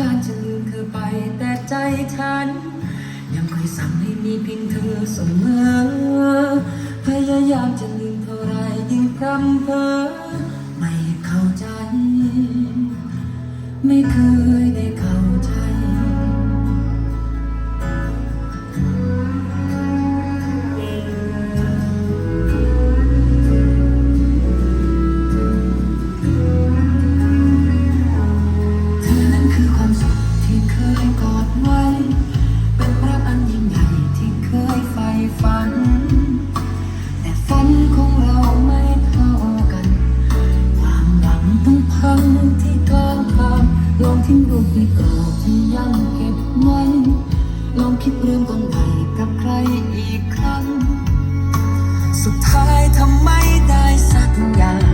การจะลืมเธอไปแต่ใจฉัน ยังคอยสั่งให้มีเพียงเธอเสมอ พยายามจะลืมเท่าไรยิ่งพร่ำเพ้อไม่เข้าใจ ไม่เคย ที่เคยกอดไว้ เป็นรักอันยิ่งใหญ่ที่เคยใฝ่ฝัน แต่ฝันของเราไม่เท่ากัน ความหวังต้องพังที่กลางทางลองทิ้งรูปที่เก่าที่ยังเก็บไว้ลองคิดเรื่องต้นใหม่กับใครอีกครั้ง สุดท้ายทำไม่ได้สักอย่าง